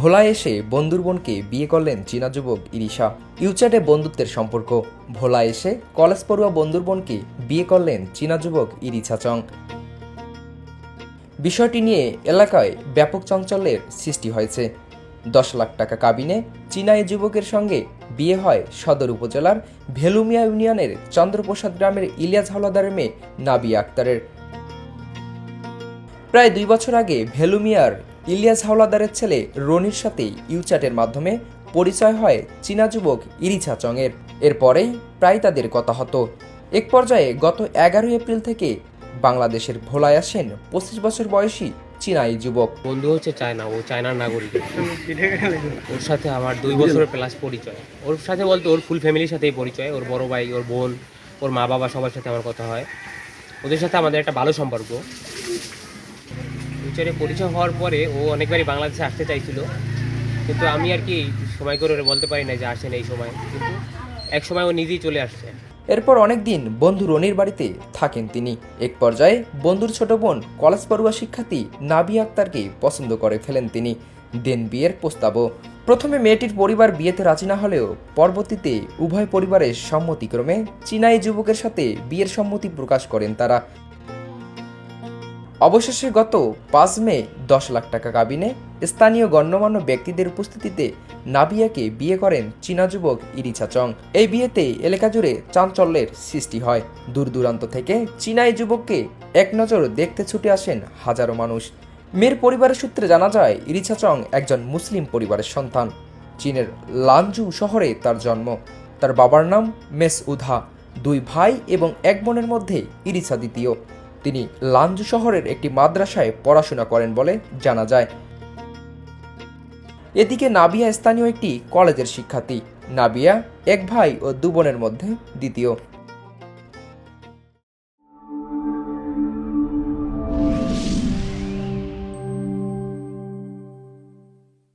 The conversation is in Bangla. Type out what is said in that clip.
ভোলায় এসে বন্ধুর বোনকে বিয়ে করলেন চীনা যুবক ইরিশা। ইউচ্যাটে বন্ধুত্বের সম্পর্ক। ভোলা এসে কলেজ পড়ুয়া বন্ধুর বোনকে বিয়ে করলেন চীনা যুবক ইরিছা চং। বিষয়টি নিয়ে এলাকায় ব্যাপক চাঞ্চল্যের সৃষ্টি হয়েছে। দশ লাখ টাকা কাবিনে চীনা এই যুবকের সঙ্গে বিয়ে হয় সদর উপজেলার ভেলুমিয়া ইউনিয়নের চন্দ্রপ্রসাদ গ্রামের ইলিয়াস হাওলাদারের মেয়ে নাবিয়া আক্তারের। প্রায় দুই বছর আগে ভেলুমিয়ার ইলিয়াস হাওলাদারের ছেলে রনির সাথে ইউচ্যাটের মাধ্যমে পরিচয় হয় চীনা যুবক ইরিছা চংয়ের। এরপরেই প্রায় তাদের কথা হতো। এক পর্যায়ে গত এগারোই এপ্রিল থেকে বাংলাদেশের ভোলায় আসেন পঁচিশ বছর বয়সী চীনা এই যুবক। বন্ধু হচ্ছে চায়না, ও চায়নার নাগরিক। ওর সাথে আমার দুই বছরের প্লাস পরিচয়। ওর সাথে বলতে ওর ফুল ফ্যামিলির সাথেই পরিচয়। ওর বড় ভাই, ওর বোন, ওর মা বাবা সবার সাথে আমার কথা হয়। ওদের সাথে আমাদের একটা ভালো সম্পর্ক। ফিউচারে পরিচয় হওয়ার পরে ও অনেকবারই বাংলাদেশে আসতে চাইছিল। কিন্তু আমি আর কি সময় করে ওরে বলতে পারি না যে আসেন এই সময়। কিন্তু এক সময় ও নিজেই চলে আসছে। এরপর অনেকদিন বন্ধু রনির বাড়িতে থাকেন তিনি। এক পর্যায়ে বন্ধুর ছোট বোন কলেজ পড়ুয়া শিক্ষার্থী নাবি আক্তারকে পছন্দ করে ফেলেন তিনি। দেন বিয়ের প্রস্তাবও। প্রথমে মেয়েটির পরিবার বিয়েতে রাজি না হলেও পরবর্তীতে উভয় পরিবারের সম্মতিক্রমে চীনাই যুবকের সাথে বিয়ের সম্মতি প্রকাশ করেন তারা। অবশেষে গত পাঁচ মে দশ লাখ টাকা কাবিনে স্থানীয় গণ্যমান্য ব্যক্তিদের উপস্থিতিতে নাবিয়াকে বিয়ে করেন চীনা যুবক ইরিছা চং। এই বিয়েতে এলাকা জুড়ে চাঞ্চল্যের সৃষ্টি হয়। দূর দূরান্ত থেকে চীনা এই যুবককে এক নজর দেখতে ছুটে আসেন হাজারো মানুষ। মেয়ের পরিবারের সূত্রে জানা যায়, ইরিছা চং একজন মুসলিম পরিবারের সন্তান। চীনের লানজু শহরে তার জন্ম। তার বাবার নাম মেস উধা দুই ভাই এবং এক বোনের মধ্যে ইরিছা দ্বিতীয়। তিনি লাঞ্জু শহরের একটি মাদ্রাসায় পড়াশোনা করেন বলে জানা যায়। এদিকে নাবিয়া স্থানীয় একটি কলেজের শিক্ষার্থী, নাবিয়া, এক ভাই ও দু বোনের মধ্যে দ্বিতীয়।